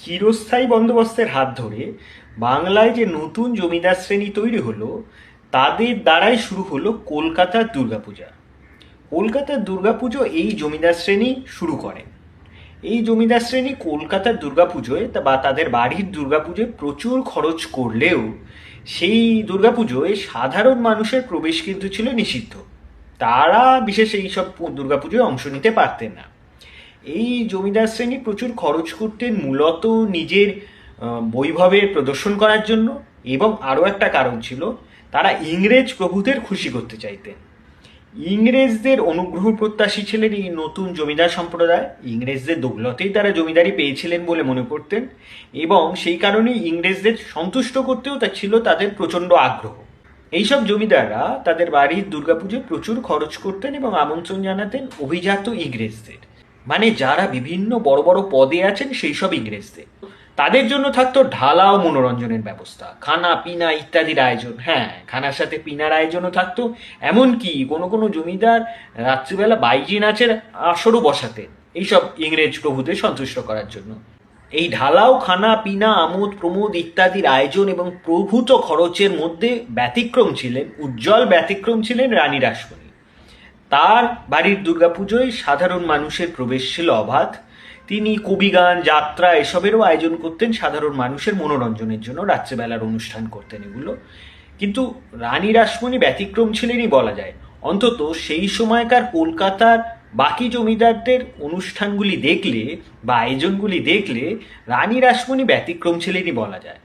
চিরস্থায়ী বন্দোবস্তের হাত ধরে বাংলায় যে নতুন জমিদার শ্রেণি তৈরি হলো, তাদের দ্বারাই শুরু হলো কলকাতার দুর্গাপূজা। কলকাতার দুর্গাপুজো এই জমিদার শ্রেণি শুরু করেন এই জমিদার শ্রেণি কলকাতার দুর্গাপুজোয় বা তাদের বাড়ির দুর্গাপুজোয় প্রচুর খরচ করলেও সেই দুর্গাপুজোয় সাধারণ মানুষের প্রবেশ কিন্তু ছিল নিষিদ্ধ। তারা বিশেষ এইসব দুর্গাপুজোয় অংশ নিতে পারতেন না। এই জমিদার শ্রেণি প্রচুর খরচ করতেন মূলত নিজের আহ, বৈভবের প্রদর্শন করার জন্য। এবং আরও একটা কারণ ছিল তারা ইংরেজ প্রভুদের খুশি করতে চাইতেন। ইংরেজদের অনুগ্রহ প্রত্যাশী ছিলেন এই নতুন জমিদার সম্প্রদায়। ইংরেজদের দৌলতেই তারা জমিদারি পেয়েছিলেন বলে মনে করতেন। এবং সেই কারণেই ইংরেজদের সন্তুষ্ট করতেও তা ছিল তাদের প্রচণ্ড আগ্রহ। এইসব জমিদাররা তাদের বাড়ির দুর্গাপুজোয় প্রচুর খরচ করতেন এবং আমন্ত্রণ জানাতেন অভিজাত ইংরেজদের। মানে যারা বিভিন্ন বড় বড় পদে আছেন সেই সব ইংরেজদের। তাদের জন্য থাকতো ঢালা ও মনোরঞ্জনের ব্যবস্থা। খানা, পিনা ইত্যাদির আয়োজন। হ্যাঁ খানার সাথে পিনার আয়োজনও থাকতো। এমনকি কোনো কোনো জমিদার রাত্রিবেলা বাইজি নাচের আসরও বসাতেন। এইসব ইংরেজ প্রভুদের সন্তুষ্ট করার জন্য। এই ঢালাও খানা, পিনা, আমোদ, প্রমোদ ইত্যাদির আয়োজন এবং প্রভূত খরচের মধ্যে ব্যতিক্রম ছিলেন, উজ্জ্বল ব্যতিক্রম ছিলেন রানী রাসমণি। তার বাড়ির দুর্গাপুজোয় সাধারণ মানুষের প্রবেশ ছিল অবাধ। তিনি কবিগান যাত্রা এসবেরও আয়োজন করতেন, সাধারণ মানুষের মনোরঞ্জনের জন্য রাত্রেবেলার অনুষ্ঠান করতেন এগুলো। কিন্তু রানী রাসমণি ব্যতিক্রম ছিলেনই বলা যায়। অন্তত সেই সময়কার কলকাতার বাকি জমিদারদের অনুষ্ঠানগুলি দেখলে বা আয়োজনগুলি দেখলে রানী রাসমণি ব্যতিক্রম ছিলেনই বলা যায়।